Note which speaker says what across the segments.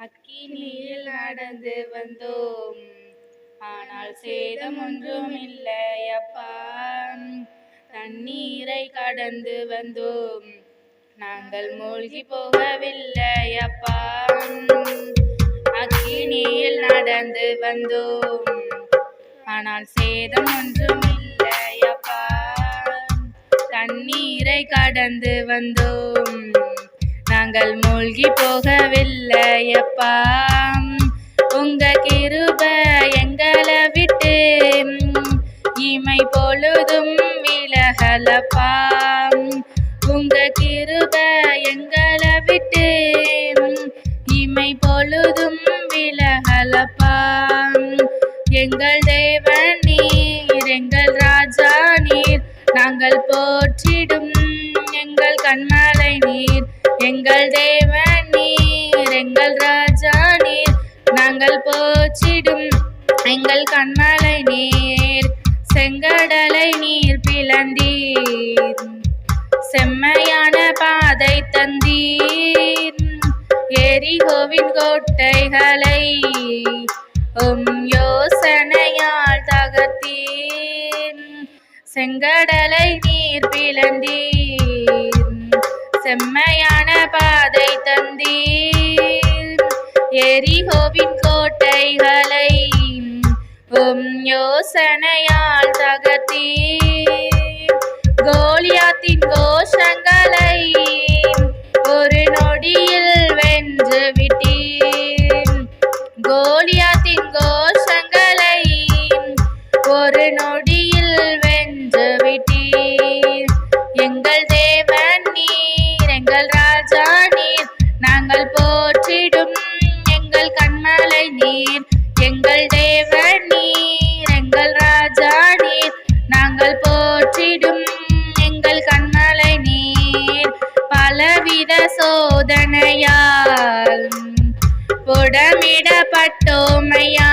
Speaker 1: அக்கினியில் நடந்து வந்தோம். ஆனால் சேதம் ஒன்றும் இல்லை அப்பா. தண்ணீரை கடந்து வந்தோம். நாங்கள் மூழ்கி போகவில்லை அப்பா. அக்கினியில் நடந்து வந்தோம். ஆனால் சேதம் ஒன்றும் இல்லை அப்பா. தண்ணீரை கடந்து வந்தோம். நாங்கள் மூழ்கி போகவில்லை அப்பா உங்க கிருப எங்களை விட்டு இமை பொழுதும் விலகலப்பா. உங்க கிருப எங்களை விட்டு இமை பொழுதும் விலகலப்பா. எங்கள் தேவன் நீர் எங்கள் ராஜா நீர் நாங்கள் போற்றிடும் எங்கள் கண்ம எங்கள் தேவன் நீர் எங்கள் ராஜா நீர். நாங்கள் போச்சிடும் எங்கள் கண்மலை நீர். செங்கடலை நீர் பிளந்தீர். செம்மையான பாதை தந்தீர். எரிகோவின் கோட்டைகளை உம் யோசனையால் தகர்த்தீர். செங்கடலை நீர் பிளந்தீர். செம்மையான பாதை தந்தீர். எரிகோவின் கோட்டைகளை உம் யோசனையால் தகத்தீர் எங்கள் தேவன் நீர் எங்கள் ராஜா நீர். நாங்கள் போற்றிடும் எங்கள் கண்மலை நீர். பலவித சோதனையால் புடமிடப்பட்டோமையா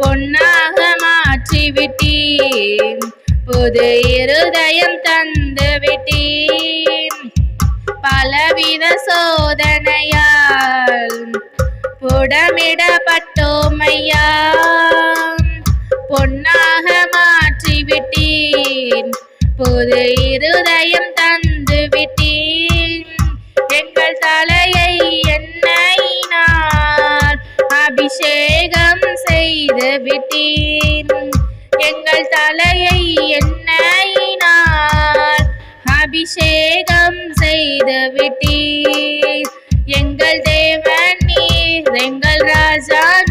Speaker 1: பொன்னாக மாற்றிவிட்டீர். புது இருதயம் தந்து விட்டீர் பலவித சோதனையால் புடமிடப்பட்டோமையா பொன்னாக மாற்றிவிட்டீர் புது இருதயம் தந்து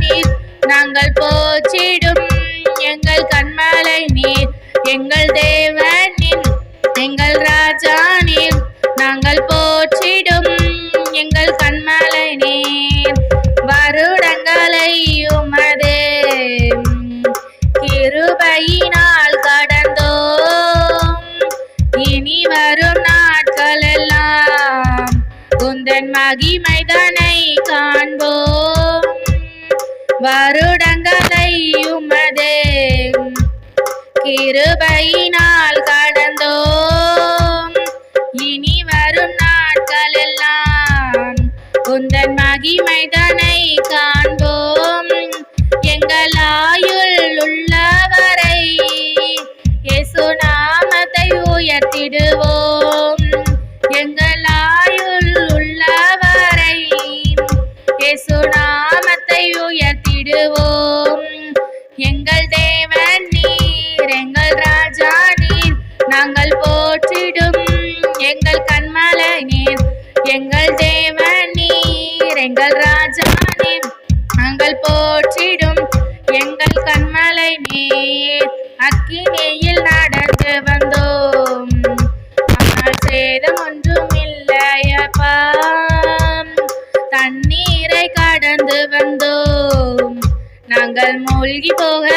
Speaker 1: நீர் நாங்கள் போச்சிடும் எங்கள் கண்மலை நீர். எங்கள் தேவனின் எங்கள் ராஜா நீர் நாங்கள் போற்றிடும் எங்கள் கண்மலை நீர். வருடங்களை உமதே கிருபையினால் கடந்தோம். இனி வரும் நாட்கள் எல்லாம் உந்தன் மகிமைதனை காண்போம். வருடங்களை உமது கிருபையினால் கடந்தோம். இனி வரும் நாட்கள் நாட்களெல்லாம் உந்தன் மகிமைதனை காண்போம். எங்கள் ஆயுள் உள்ளவரை இயேசு நாமத்தை உயர்த்திடுவோம். தண்ணீரை கடந்து